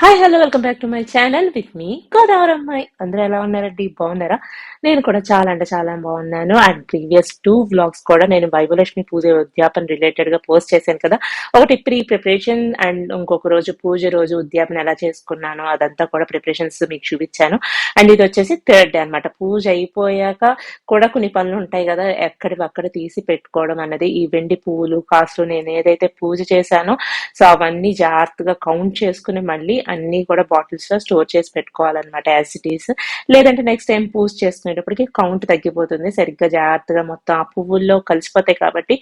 Hi hello welcome back to my channel with me Godavari అమ్మాయి అందరూ ఎలా ఉన్నారండి? బాగున్నారా? నేను కూడా చాలా అంటే చాలా బాగున్నాను. అండ్ ప్రీవియస్ టూ వ్లాగ్స్ కూడా నేను వైభలక్ష్మి పూజ ఉద్యాపన రిలేటెడ్గా పోస్ట్ చేశాను కదా. ఒకటి ప్రీ ప్రిపరేషన్ అండ్ ఇంకొక రోజు పూజ రోజు ఉద్యాపన ఎలా చేసుకున్నాను అదంతా కూడా ప్రిపరేషన్స్ మీకు చూపించాను. అండ్ ఇది వచ్చేసి థర్డ్ డే అనమాట పూజ అయిపోయాక కూడా కొన్ని పనులు ఉంటాయి కదా ఎక్కడివి తీసి పెట్టుకోవడం అన్నది ఈ వెండి పూలు కాసులు నేను ఏదైతే పూజ చేశానో సో అవన్నీ జాగ్రత్తగా కౌంట్ చేసుకుని మళ్ళీ అన్ని కూడా బాటిల్స్లో స్టోర్ చేసి పెట్టుకోవాలన్నమాట యాసిటీస్ లేదంటే నెక్స్ట్ టైం పూజ చేసుకునేటప్పటికి కౌంట్ తగ్గిపోతుంది. సరిగ్గా జాగ్రత్తగా మొత్తం ఆ పువ్వుల్లో కలిసిపోతాయి కాబట్టి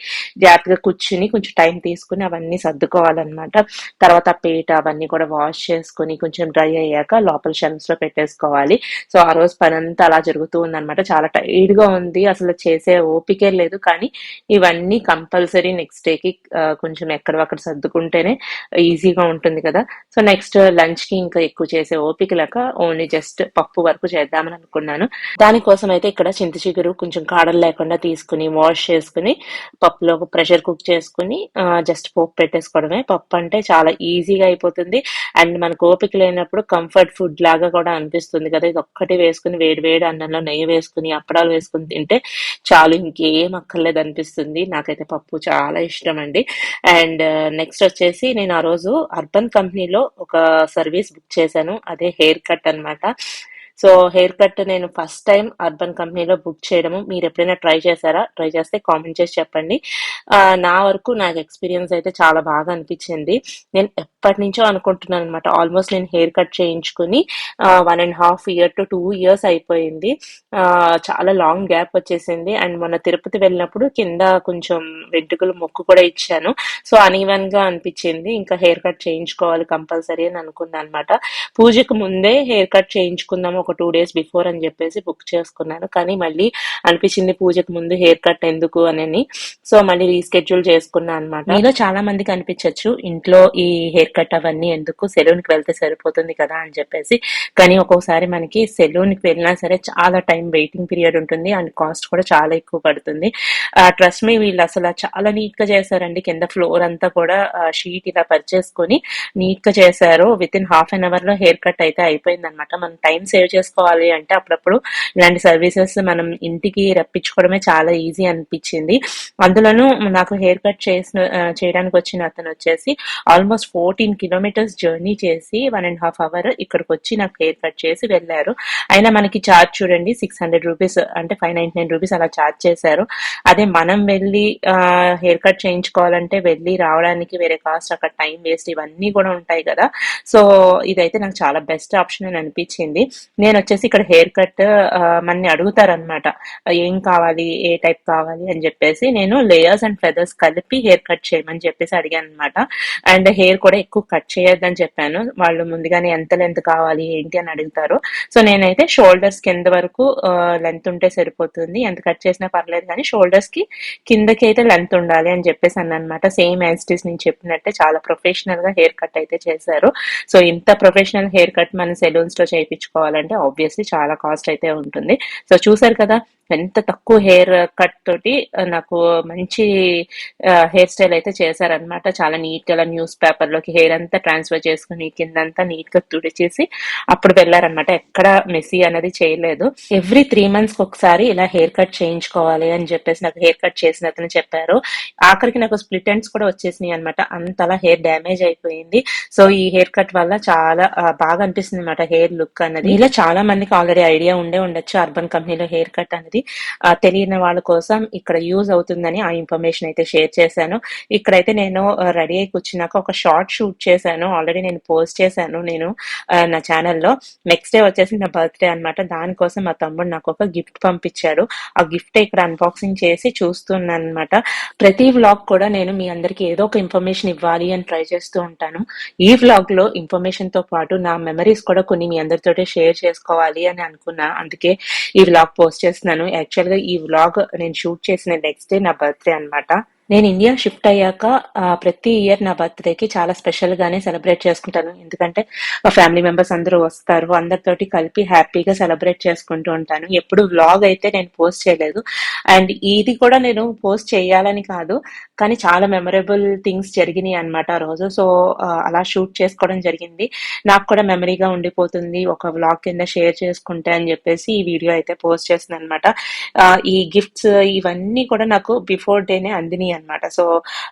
జాగ్రత్తగా కూర్చుని కొంచెం టైం తీసుకుని అవన్నీ సర్దుకోవాలన్నమాట. తర్వాత పేట అవన్నీ కూడా వాష్ చేసుకుని కొంచెం డ్రై అయ్యాక లోపల షెల్ఫ్స్లో పెట్టేసుకోవాలి. సో ఆ రోజు పని అంతా అలా జరుగుతూ ఉందన్నమాట. చాలా టైట్గా ఉంది. అసలు చేసే ఓపికే లేదు. కానీ ఇవన్నీ కంపల్సరీ నెక్స్ట్ డేకి కొంచెం ఎక్కడవక్కడ సర్దుకుంటేనే ఈజీగా ఉంటుంది కదా. సో నెక్స్ట్ లంచ్కి ఇంకా ఎక్కువ చేసే ఓపిక లేక ఓన్లీ జస్ట్ పప్పు వరకు చేద్దామని అనుకున్నాను. దానికోసం అయితే ఇక్కడ చింత చిగురు కొంచెం కాడలు లేకుండా తీసుకుని వాష్ చేసుకుని పప్పులో ప్రెషర్ కుక్ చేసుకుని జస్ట్ పోపు పెట్టేసుకోవడమే. పప్పు అంటే చాలా ఈజీగా అయిపోతుంది. అండ్ మనకు ఓపిక లేనప్పుడు కంఫర్ట్ ఫుడ్ లాగా కూడా అనిపిస్తుంది కదా. ఇది ఒక్కటి వేసుకుని వేడి వేడి అన్నంలో నెయ్యి వేసుకుని అప్పడాలు వేసుకుని తింటే చాలు ఇంకేం అక్కర్లేదు అనిపిస్తుంది. నాకైతే పప్పు చాలా ఇష్టం అండి. అండ్ నెక్స్ట్ వచ్చేసి నేను ఆ రోజు అర్బన్ కంపెనీలో ఒక సర్వీస్ బుక్ చేశాను. అదే హెయిర్ కట్ అన్నమాట. సో హెయిర్ కట్ నేను ఫస్ట్ టైం అర్బన్ కంపెనీలో బుక్ చేయడము. మీరు ఎప్పుడైనా ట్రై చేశారా? ట్రై చేస్తే కామెంట్ చేసి చెప్పండి. నా వరకు నాకు ఎక్స్పీరియన్స్ అయితే చాలా బాగా అనిపించింది. నేను ఎప్పటి నుంచో అనుకుంటున్నాను అనమాట ఆల్మోస్ట్ నేను హెయిర్ కట్ చేయించుకుని one and half year to two years అయిపోయింది. చాలా లాంగ్ గ్యాప్ వచ్చేసింది. అండ్ మొన్న తిరుపతి వెళ్ళినప్పుడు కింద కొంచెం వెంట్రుకలు మొక్కు కూడా ఇచ్చాను. సో అన్ఈవెన్గా అనిపించింది. ఇంకా హెయిర్ కట్ చేయించుకోవాలి కంపల్సరీ అని అనుకున్నాను అనమాట పూజకు ముందే హెయిర్ కట్ చేయించుకుందాము. ఒక టూ డేస్ బిఫోర్ అని చెప్పేసి బుక్ చేసుకున్నాను. కానీ మళ్ళీ అనిపించింది పూజకు ముందు హెయిర్ కట్ ఎందుకు అని సో మళ్ళీ రీస్కెడ్యూల్ చేసుకున్నా అనమాట మీలో చాలా మందికి అనిపించవచ్చు ఇంట్లో ఈ హెయిర్ కట్ అవన్నీ ఎందుకు? సెలూన్కి వెళ్తే సరిపోతుంది కదా అని చెప్పేసి. కానీ ఒక్కోసారి మనకి సెలూన్కి వెళ్ళినా సరే చాలా టైం వెయిటింగ్ పీరియడ్ ఉంటుంది అండ్ కాస్ట్ కూడా చాలా ఎక్కువ పడుతుంది. ట్రస్ట్ మీ వీళ్ళు అసలు చాలా నీట్గా చేశారండి. కింద ఫ్లోర్ అంతా కూడా షీట్ ఇలా పరిచేసుకొని నీట్గా చేశారు. విత్ ఇన్ హాఫ్ అన్ అవర్లో హెయిర్ కట్ అయితే అయిపోయింది అనమాట మనం టైం సేవ్ చేసుకోవాలి అంటే అప్పుడప్పుడు ఇలాంటి సర్వీసెస్ మనం ఇంటికి రప్పించుకోవడమే చాలా ఈజీ అనిపించింది. అందులోనూ నాకు హెయిర్ కట్ చేసిన చేయడానికి వచ్చిన అతను వచ్చేసి ఆల్మోస్ట్ ఫోర్టీన్ కిలోమీటర్స్ జర్నీ చేసి వన్ అండ్ హాఫ్ అవర్ ఇక్కడికి వచ్చి నాకు హెయిర్ కట్ చేసి వెళ్ళారు. అయినా మనకి చార్జ్ చూడండి సిక్స్ హండ్రెడ్ రూపీస్ అంటే ఫైవ్ నైన్టీ నైన్ రూపీస్ అలా చార్జ్ చేశారు. అదే మనం వెళ్ళి హెయిర్ కట్ చేయించుకోవాలంటే వెళ్ళి రావడానికి వేరే కాస్ట్ అక్కడ టైం వేస్ట్ ఇవన్నీ కూడా ఉంటాయి కదా. సో ఇదైతే నాకు చాలా బెస్ట్ ఆప్షన్ అని అనిపించింది. నేను నేను వచ్చేసి ఇక్కడ హెయిర్ కట్ మనని అడుగుతారనమాట ఏం కావాలి? ఏ టైప్ కావాలి? అని చెప్పేసి నేను లేయర్స్ అండ్ ఫెదర్స్ కలిపి హెయిర్ కట్ చేయమని చెప్పేసి అడిగాను అనమాట అండ్ హెయిర్ కూడా ఎక్కువ కట్ చేయొద్దని చెప్పాను. వాళ్ళు ముందుగానే ఎంత లెంత్ కావాలి ఏంటి అని అడుగుతారు. సో నేనైతే షోల్డర్స్ కింద వరకు లెంత్ ఉంటే సరిపోతుంది. ఎంత కట్ చేసినా పర్లేదు కానీ షోల్డర్స్కి కిందకి అయితే లెంత్ ఉండాలి అని చెప్పేసి అన్నమాట సేమ్ యాజిటీస్ నేను చెప్పినట్టే చాలా ప్రొఫెషనల్గా హెయిర్ కట్ అయితే చేశారు. సో ఇంత ప్రొఫెషనల్ హెయిర్ కట్ మన సెలూన్స్లో చేయించుకోవాలంటే ఆబ్వియస్లీ చాలా కాస్ట్ అయితే ఉంటుంది. సో చూసారు కదా ఎంత తక్కువ హెయిర్ కట్ తోటి నాకు మంచి హెయిర్ స్టైల్ అయితే చేశారనమాట చాలా నీట్గా న్యూస్ పేపర్లోకి హెయిర్ అంతా ట్రాన్స్ఫర్ చేసుకుని కిందంతా నీట్గా తుడిచేసి అప్పుడు వెళ్ళారనమాట ఎక్కడ మెస్సీ అనేది చేయలేదు. ఎవ్రీ త్రీ మంత్స్ ఒకసారి ఇలా హెయిర్ కట్ చేయించుకోవాలి అని చెప్పేసి నాకు హెయిర్ కట్ చేసిన అతను చెప్పారు. ఆఖరికి నాకు స్ప్లిట్ ఎండ్స్ కూడా వచ్చేసినాయి అనమాట అంతలా హెయిర్ డ్యామేజ్ అయిపోయింది. సో ఈ హెయిర్ కట్ వల్ల చాలా బాగా అనిపిస్తుంది అనమాట హెయిర్ లుక్ అనేది. ఇలా చాలా మందికి ఆల్రెడీ ఐడియా ఉండే ఉండొచ్చు అర్బన్ కంపెనీలో హెయిర్ కట్ అనేది. ఆ, తెలియని వాళ్ళ కోసం ఇక్కడ యూజ్ అవుతుందని ఆ ఇన్ఫర్మేషన్ అయితే షేర్ చేశాను. ఇక్కడైతే నేను రెడీ అయి కూర్చున్నాక ఒక షార్ట్ షూట్ చేశాను. ఆల్రెడీ నేను పోస్ట్ చేశాను నేను నా ఛానల్లో. నెక్స్ట్ డే వచ్చేసి నా బర్త్డే అన్నమాట. దానికోసం మా తమ్ముడు నాకు ఒక గిఫ్ట్ పంపించాడు. ఆ గిఫ్ట్ ఇక్కడ అన్బాక్సింగ్ చేసి చూస్తున్నాను అనమాట ప్రతి వ్లాగ్ కూడా నేను మీ అందరికి ఏదో ఒక ఇన్ఫర్మేషన్ ఇవ్వాలి అని ట్రై చేస్తూ ఉంటాను. ఈ వ్లాగ్లో ఇన్ఫర్మేషన్తో పాటు నా మెమరీస్ కూడా కొన్ని మీ అందరితో షేర్ చేసుకోవాలి అని అనుకున్నా. అందుకే ఈ వ్లాగ్ పోస్ట్ చేస్తున్నాను. యాక్చువల్గా ఈ వ్లాగ్ నేను షూట్ చేసిన నెక్స్ట్ డే నా బర్త్డే అన్నమాట. నేను ఇండియా షిఫ్ట్ అయ్యాక ప్రతి ఇయర్ నా బర్త్డేకి చాలా స్పెషల్ గానే సెలబ్రేట్ చేసుకుంటాను. ఎందుకంటే మా ఫ్యామిలీ మెంబర్స్ అందరూ వస్తారు. అందరితోటి కలిపి హ్యాపీగా సెలబ్రేట్ చేసుకుంటూ ఉంటాను. ఎప్పుడు వ్లాగ్ అయితే నేను పోస్ట్ చేయలేదు. అండ్ ఇది కూడా నేను పోస్ట్ చేయాలని కాదు కానీ చాలా మెమరబుల్ థింగ్స్ జరిగినాయి అనమాట ఆ రోజు. సో అలా షూట్ చేసుకోవడం జరిగింది. నాకు కూడా మెమరీగా ఉండిపోతుంది. ఒక వ్లాగ్ కింద షేర్ చేసుకుంటే అని చెప్పేసి ఈ వీడియో అయితే పోస్ట్ చేసింది అనమాట ఈ గిఫ్ట్స్ ఇవన్నీ కూడా నాకు బిఫోర్ డేనే అందినాయి అనమాట సో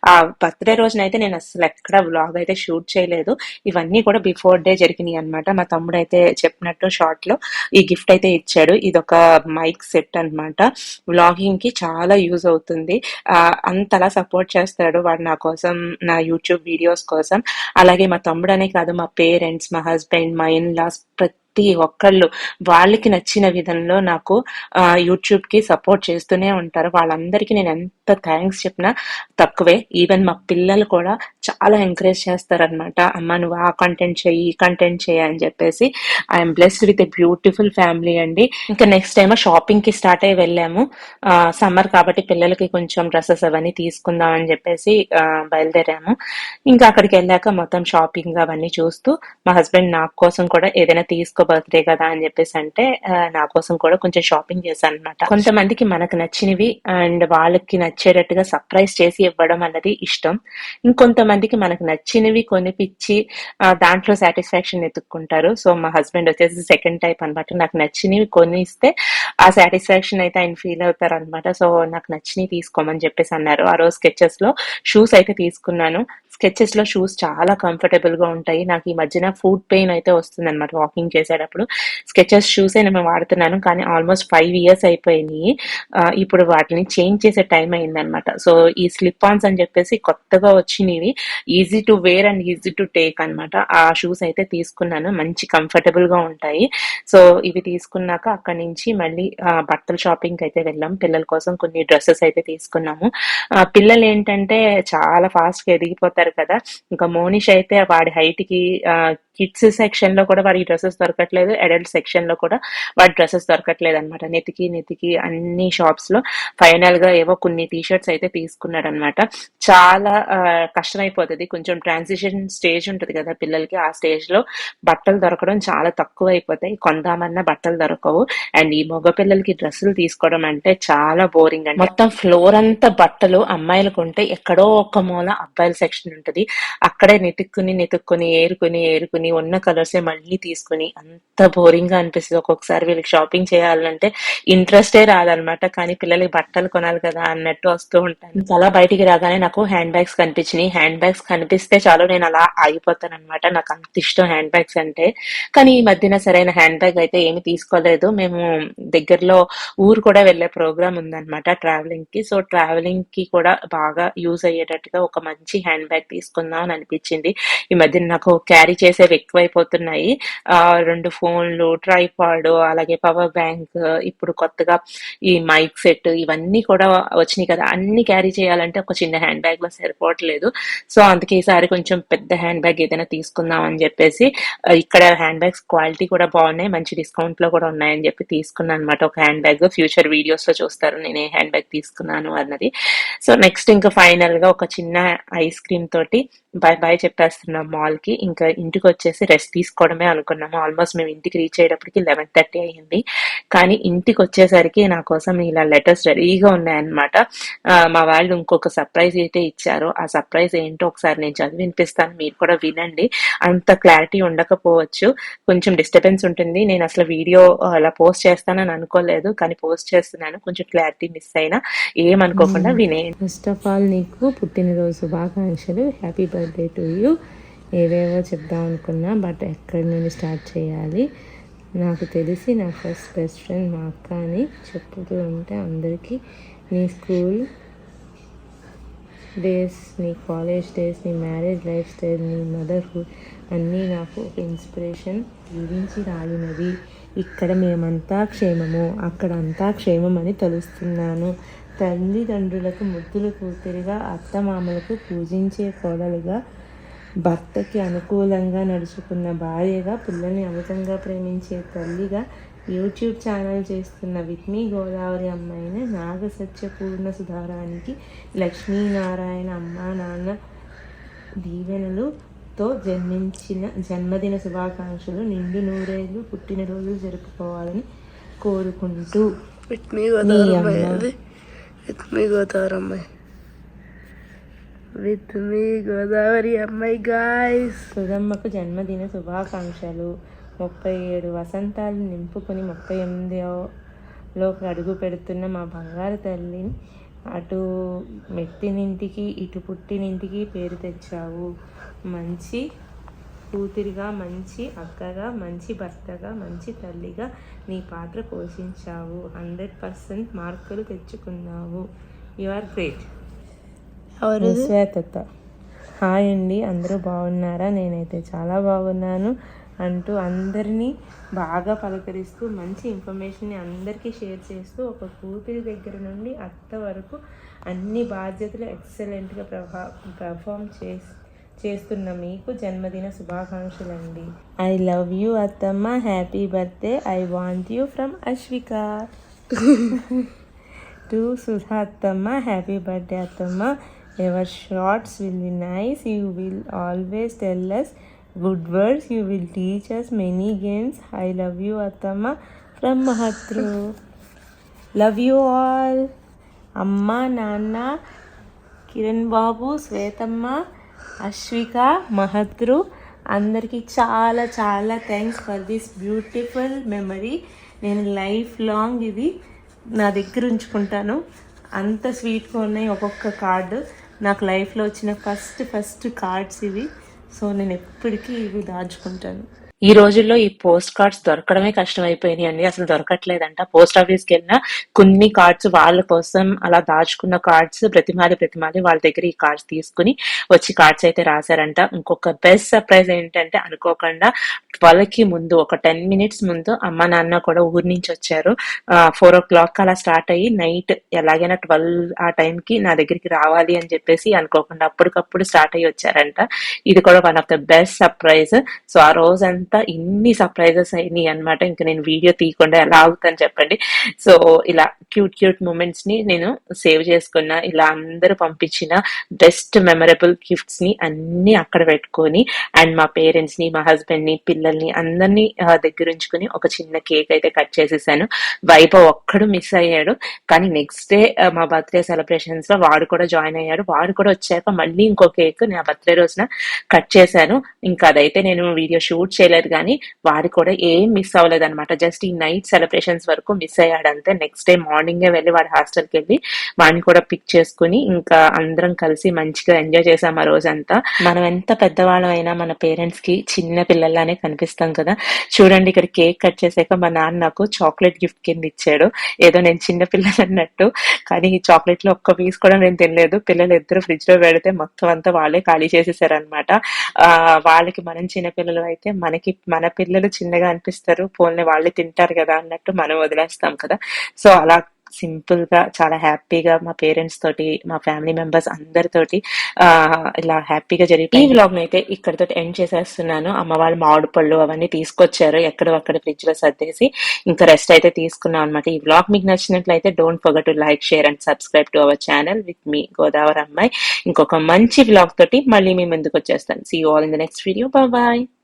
ఆ బర్త్డే రోజునైతే నేను అసలు ఎక్కడ వ్లాగ్ అయితే షూట్ చేయలేదు. ఇవన్నీ కూడా బిఫోర్ డే జరిగినాయి అనమాట మా తమ్ముడు అయితే చెప్పినట్టు షార్ట్లో ఈ గిఫ్ట్ అయితే ఇచ్చాడు. ఇది ఒక మైక్ సెట్ అనమాట వ్లాగింగ్కి చాలా యూజ్ అవుతుంది. ఆ, అంతలా సపోర్ట్ చేస్తాడు వాడు నా కోసం నా యూట్యూబ్ వీడియోస్ కోసం. అలాగే మా తమ్ముడు అనే కాదు మా పేరెంట్స్ మా హస్బెండ్ మా ఇన్ లాస్ ప్రతి ప్రతి ఒక్కళ్ళు వాళ్ళకి నచ్చిన విధంలో నాకు యూట్యూబ్కి సపోర్ట్ చేస్తూనే ఉంటారు. వాళ్ళందరికీ నేను ఎంత థ్యాంక్స్ చెప్పినా తక్కువే. ఈవెన్ మా పిల్లలు కూడా చాలా ఎంకరేజ్ చేస్తారనమాట అమ్మ నువ్వు ఆ కంటెంట్ చేయి ఈ కంటెంట్ చేయి అని చెప్పేసి. I'm blessed with a beautiful family అండి. ఇంకా నెక్స్ట్ టైం షాపింగ్కి స్టార్ట్ అయ్యి వెళ్ళాము. సమ్మర్ కాబట్టి పిల్లలకి కొంచెం డ్రెస్సెస్ అవన్నీ తీసుకుందాం అని చెప్పేసి బయలుదేరాము. ఇంకా అక్కడికి వెళ్ళాక మొత్తం షాపింగ్ అవన్నీ చూస్తూ మా హస్బెండ్ నా కోసం కూడా ఏదైనా తీసుకో బర్త్డే కదా అని చెప్పేసి అంటే నా కోసం కూడా కొంచెం షాపింగ్ చేశాను అనమాట కొంతమందికి మనకు నచ్చినవి అండ్ వాళ్ళకి నచ్చేటట్టుగా సర్ప్రైజ్ చేసి ఇవ్వడం అన్నది ఇష్టం. ఇంకొంతమందికి మనకు నచ్చినవి కొనిపించి దాంట్లో సాటిస్ఫాక్షన్ ఎత్తుక్కుంటారు. సో మా హస్బెండ్ వచ్చేసి సెకండ్ టైప్ అనమాట నాకు నచ్చినవి కొనిస్తే ఆ సాటిస్ఫాక్షన్ అయితే ఆయన ఫీల్ అవుతారు అనమాట సో నాకు నచ్చినవి తీసుకోమని చెప్పేసి అన్నారు. ఆ రోజు స్కెచెస్లో షూస్ అయితే తీసుకున్నాను. స్కెచెస్లో షూస్ చాలా కంఫర్టబుల్గా ఉంటాయి. నాకు ఈ మధ్యన ఫుడ్ పెయిన్ అయితే వస్తుంది అనమాట వాకింగ్ చేసేటప్పుడు. స్కెచెస్ షూస్ నేను వాడుతున్నాను. కానీ ఆల్మోస్ట్ ఫైవ్ ఇయర్స్ అయిపోయినాయి ఇప్పుడు వాటిని చేంజ్ చేసే టైం అయిందనమాట సో ఈ స్లిప్ ఆన్స్ అని చెప్పేసి కొత్తగా వచ్చినవి. Easy to wear and easy to take అన్నమాట. ఆ షూస్ అయితే తీసుకున్నాను. మంచి కంఫర్టబుల్గా ఉంటాయి. సో ఇవి తీసుకున్నాక అక్కడి నుంచి మళ్ళీ బట్టల షాపింగ్ అయితే వెళ్ళాం. పిల్లల కోసం కొన్ని డ్రెస్సెస్ అయితే తీసుకున్నాము. పిల్లలు ఏంటంటే చాలా ఫాస్ట్గా ఎదిగిపోతారు కదా. ఇంకా మోనిష్ అయితే వాడి హైట్కి కిడ్స్ సెక్షన్లో కూడా వాడి డ్రెస్సెస్ దొరకట్లేదు అడల్ట్ సెక్షన్లో కూడా వాడి డ్రెస్సెస్ దొరకట్లేదు అనమాట నెతికి నెతికి అన్ని షాప్స్లో ఫైనల్గా ఏవో కొన్ని టీ షర్ట్స్ అయితే తీసుకున్నాడు అనమాట చాలా కష్టమైపోతుంది. కొంచెం ట్రాన్సిషన్ స్టేజ్ ఉంటుంది కదా పిల్లలకి. ఆ స్టేజ్లో బట్టలు దొరకడం చాలా తక్కువ అయిపోతాయి కొందామన్నా బట్టలు దొరకవు. అండ్ ఈ మగ పిల్లలకి డ్రెస్సులు తీసుకోవడం అంటే చాలా బోరింగ్ అండి. మొత్తం ఫ్లోర్ అంతా బట్టలు అమ్మాయిలకు ఉంటే ఎక్కడో ఒక మూల అబ్బాయిల సెక్షన్ ఉంటది. అక్కడే నెతుక్కుని నెతుక్కుని ఏరుకుని ఏరుకుని ఉన్న కలర్సే మళ్ళీ తీసుకుని అంత బోరింగ్గా అనిపిస్తుంది. ఒక్కొక్కసారి వీళ్ళకి షాపింగ్ చేయాలంటే ఇంట్రెస్టే రాదనమాట కానీ పిల్లలకి బట్టలు కొనాలి కదా అన్నట్టు వస్తూ ఉంటాను. అలా బయటికి రాగానే నాకు హ్యాండ్ బ్యాగ్స్ కనిపించినాయి. హ్యాండ్ బ్యాగ్స్ కనిపిస్తే చాలు నేను అలా ఆగిపోతాను అనమాట నాకు అంత ఇష్టం హ్యాండ్ బ్యాగ్స్ అంటే. కానీ ఈ మధ్యన సరైన హ్యాండ్ బ్యాగ్ అయితే ఏమి తీసుకోలేదు. మేము దగ్గరలో ఊరు కూడా వెళ్ళే ప్రోగ్రామ్ ఉందన్నమాట ట్రావెలింగ్కి. సో ట్రావెలింగ్కి కూడా బాగా యూజ్ అయ్యేటట్టుగా ఒక మంచి హ్యాండ్ బ్యాగ్ తీసుకుందాం అని అనిపించింది. ఈ మధ్య నాకు క్యారీ చేసేవి ఎక్కువైపోతున్నాయి. ఆ రెండు ఫోన్లు ట్రైపాడ్ అలాగే పవర్ బ్యాంక్ ఇప్పుడు కొత్తగా ఈ మైక్ సెట్ ఇవన్నీ కూడా వచ్చినాయి కదా. అన్ని క్యారీ చేయాలంటే ఒక చిన్న హ్యాండ్ బ్యాగ్లో సరిపోవట్లేదు. సో అందుకే ఈసారి కొంచెం పెద్ద హ్యాండ్ బ్యాగ్ ఏదైనా తీసుకుందాం అని చెప్పేసి ఇక్కడ హ్యాండ్ బ్యాగ్స్ క్వాలిటీ కూడా బాగున్నాయి. మంచి డిస్కౌంట్లో కూడా ఉన్నాయని చెప్పి తీసుకున్నాను అనమాట ఒక హ్యాండ్ బ్యాగ్ ఫ్యూచర్ వీడియోస్లో చూస్తారు. నేను ఏ హ్యాండ్ బ్యాగ్ తీసుకున్నాను అన్నది. సో నెక్స్ట్ ఇంకా ఫైనల్గా ఒక చిన్న ఐస్ క్రీమ్ తోటి బాయ్ బాయ్ చెప్పేస్తున్నాం మాల్కి ఇంకా ఇంటికి వచ్చేసి రెస్ట్ తీసుకోవడమే అనుకున్నాము. ఆల్మోస్ట్ మేము ఇంటికి రీచ్ అయ్యేటప్పటికి లెవెన్ థర్టీ అయ్యింది. కానీ ఇంటికి వచ్చేసరికి నా కోసం ఇలా లెటర్స్ రెడీగా ఉన్నాయన్నమాట. మా వాళ్ళు ఇంకొక సర్ప్రైజ్ అయితే ఇచ్చారు. ఆ సర్ప్రైజ్ ఏంటో ఒకసారి నేను చదివి వినిపిస్తాను. మీరు కూడా వినండి. అంత క్లారిటీ ఉండకపోవచ్చు. కొంచెం డిస్టర్బెన్స్ ఉంటుంది. నేను అసలు వీడియో అలా పోస్ట్ చేస్తానని అనుకోలేదు. కానీ పోస్ట్ చేస్తున్నాను. కొంచెం క్లారిటీ మిస్ అయినా ఏమనుకోకుండా వినేయండి. ఫస్ట్ ఆఫ్ ఆల్ నీకు పుట్టినరోజు శుభాకాంక్షలు. Happy birthday to you. ఏవేవో చెప్దాం అనుకున్నా బట్ ఎక్కడి నుండి స్టార్ట్ చేయాలి? నాకు తెలిసి నా ఫస్ట్ బెస్ట్ ఫ్రెండ్ మా అక్క అని చెప్పుతూ ఉంటే అందరికీ నీ స్కూల్ డేస్ నీ కాలేజ్ డేస్ నీ మ్యారేజ్ లైఫ్ స్టైల్ నీ మదర్హుడ్ అన్నీ నాకు ఒక ఇన్స్పిరేషన్ జీవించి రాలినవి. ఇక్కడ మేమంతా క్షేమము అక్కడ అంతా క్షేమం అని తలుస్తున్నాను. తల్లిదండ్రులకు ముద్దులు కూతురిగా అత్తమామలకు పూజించే కోడలుగా భర్తకి అనుకూలంగా నడుచుకున్న భార్యగా పిల్లల్ని అమితంగా ప్రేమించే తల్లిగా యూట్యూబ్ ఛానల్ చేస్తున్న విత్ మీ గోదావరి అమ్మాయిని నాగ సత్యపూర్ణ సుధారానికి లక్ష్మీనారాయణ అమ్మ నాన్న దీవెనలుతో జన్మించిన జన్మదిన శుభాకాంక్షలు నిండు నూరేళ్ళు పుట్టినరోజు జరుపుకోవాలని కోరుకుంటూ గోదావరి మీ అమ్మాయి అమ్మ. అది విత్ మీ గోదావరి అమ్మాయి. విత్ మీ గోదావరి అమ్మాయి గాయస్ సుధమ్మకు జన్మదిన శుభాకాంక్షలు. ముప్పై ఏడు వసంతాలు నింపుకొని ముప్పై ఎనిమిదిలోకి అడుగు పెడుతున్న మా బంగారు తల్లిని అటు మెట్టినింటికి ఇటు పుట్టినింటికి పేరు తెచ్చావు. మంచి కూతురిగా మంచి అక్కగా మంచి భర్తగా మంచి తల్లిగా నీ పాత్ర పోషించావు. హండ్రెడ్ పర్సెంట్ మార్కులు తెచ్చుకున్నావు. You are great. ఎవరు శ్వేతత హాయ్ అండి. అందరూ బాగున్నారా? నేనైతే చాలా బాగున్నాను అంటూ అందరినీ బాగా పలకరిస్తూ మంచి ఇన్ఫర్మేషన్ని అందరికీ షేర్ చేస్తూ ఒక కూతురి దగ్గర నుండి అత్త వరకు అన్ని బాధ్యతలు ఎక్సలెంట్గా ప్రభా పర్ఫామ్ చేసి చేస్తున్న మీకు జన్మదిన శుభాకాంక్షలండి. ఐ లవ్ యూ అత్తమ్మ. Happy birthday I want you from Ashwika to Sudha అత్తమ్మ. హ్యాపీ బర్త్డే అత్తమ్మ. Ever shorts will be nice you will always tell us good words you will teach us many games I love you అత్తమ్మ. From Mahatru love you all అమ్మ నాన్న కిరణ్ బాబు శ్వేతమ్మ అశ్విక మహత్రు అందరికీ చాలా చాలా thanks for this beautiful memory నేను life long ఇది నా దగ్గర ఉంచుకుంటాను. అంత స్వీట్గా ఉన్నాయి ఒక్కొక్క కార్డు నాకు లైఫ్లో వచ్చిన ఫస్ట్ ఫస్ట్ కార్డ్స్ ఇవి. సో నేను ఎప్పటికీ ఇవి దాచుకుంటాను. ఈ రోజుల్లో ఈ పోస్ట్ కార్డ్స్ దొరకడమే కష్టం అండి. అసలు దొరకట్లేదంట. పోస్ట్ ఆఫీస్కి వెళ్ళినా కొన్ని కార్డ్స్ వాళ్ళ కోసం అలా దాచుకున్న కార్డ్స్ ప్రతిమాది ప్రతిమాది వాళ్ళ దగ్గర ఈ కార్డ్స్ తీసుకుని వచ్చి కార్డ్స్ అయితే రాశారంట. ఇంకొక బెస్ట్ సర్ప్రైజ్ ఏంటంటే అనుకోకుండా ట్వెల్వ్కి ముందు ఒక టెన్ మినిట్స్ ముందు అమ్మ నాన్న కూడా ఊరి నుంచి వచ్చారు. ఫోర్ ఓ క్లాక్ అలా స్టార్ట్ అయ్యి నైట్ ఎలాగైనా ట్వెల్వ్ ఆ టైంకి కి నా దగ్గరికి రావాలి అని చెప్పేసి అనుకోకుండా అప్పటికప్పుడు స్టార్ట్ అయ్యి వచ్చారంట. ఇది కూడా one of the best surprise. So ఆ రోజు రోజంతా ఇన్ని సర్ప్రైజెస్ అయినాయి అనమాట ఇంకా నేను వీడియో తీయకుండా ఎలా అవుతాను చెప్పండి. సో ఇలా క్యూట్ క్యూట్ మూమెంట్స్ని నేను సేవ్ చేసుకున్న ఇలా అందరూ పంపించిన బెస్ట్ మెమరబుల్ గిఫ్ట్స్ని అన్ని అక్కడ పెట్టుకొని అండ్ మా పేరెంట్స్ని మా హస్బెండ్ని పిల్లల్ని అందరినీ దగ్గర ఉంచుకుని ఒక చిన్న కేక్ అయితే కట్ చేసేసాను. వైభవ్ ఒక్కడు మిస్ అయ్యాడు. కానీ నెక్స్ట్ డే మా బర్త్డే సెలబ్రేషన్స్లో వాడు కూడా జాయిన్ అయ్యాడు. వాడు కూడా వచ్చాక మళ్ళీ ఇంకో కేక్ నా బర్త్డే రోజున కట్ చేశాను. ఇంకా అదైతే నేను వీడియో షూట్ చేయలేదు. కానీ వాడి కూడా ఏం మిస్ అవ్వలేదు అనమాట జస్ట్ ఈ నైట్ సెలబ్రేషన్స్ వరకు మిస్ అయ్యాడు అంతే. నెక్స్ట్ డే మార్నింగ్ వెళ్ళి వాడి హాస్టల్కి వెళ్ళి వాడిని కూడా పిక్ చేసుకుని ఇంకా అందరం కలిసి మంచిగా ఎంజాయ్ చేసాం ఆ రోజంతా. మనం ఎంత పెద్దవాళ్ళం అయినా మన పేరెంట్స్కి చిన్న పిల్లల్లానే కనిపిస్తాం కదా. చూడండి ఇక్కడ కేక్ కట్ చేసాక మా నాన్న నాకు చాక్లెట్ గిఫ్ట్ కింద ఇచ్చాడు. ఏదో నేను చిన్న పిల్లలు అన్నట్టు. కానీ ఈ చాక్లెట్లో ఒక్క పీస్ కూడా నేను తినలేదు. పిల్లలు ఇద్దరు ఫ్రిడ్జ్లో పెడితే మొత్తం అంతా వాళ్ళే ఖాళీ చేసేసారు అనమాట వాళ్ళకి మనం చిన్న పిల్లలు అయితే మనకి మన పిల్లలు చిన్నగా అనిపిస్తారు పోన్లే వాళ్ళే తింటారు కదా అన్నట్టు మనం వదిలేస్తాం కదా. సో అలా సింపుల్గా చాలా హ్యాపీగా మా పేరెంట్స్ తోటి మా ఫ్యామిలీ మెంబర్స్ అందరితోటి ఆ ఇలా హ్యాపీగా జరిగి ఈ వ్లాగ్ అయితే ఇక్కడతో ఎండ్ చేసేస్తున్నాను. అమ్మ వాళ్ళు మామిడి పళ్ళు అవన్నీ తీసుకొచ్చారు ఎక్కడ అక్కడ ఫ్రిడ్జ్లో సర్దేసి ఇంకా రెస్ట్ అయితే తీసుకున్నాం అనమాట ఈ వ్లాగ్ మీకు నచ్చినట్లయితే don't forget to like share and subscribe to our channel with మీ గోదావరి అమ్మాయి. ఇంకొక మంచి వ్లాగ్ తోటి మళ్ళీ మీ ముందుకు వచ్చేస్తాను. See all in the next video bye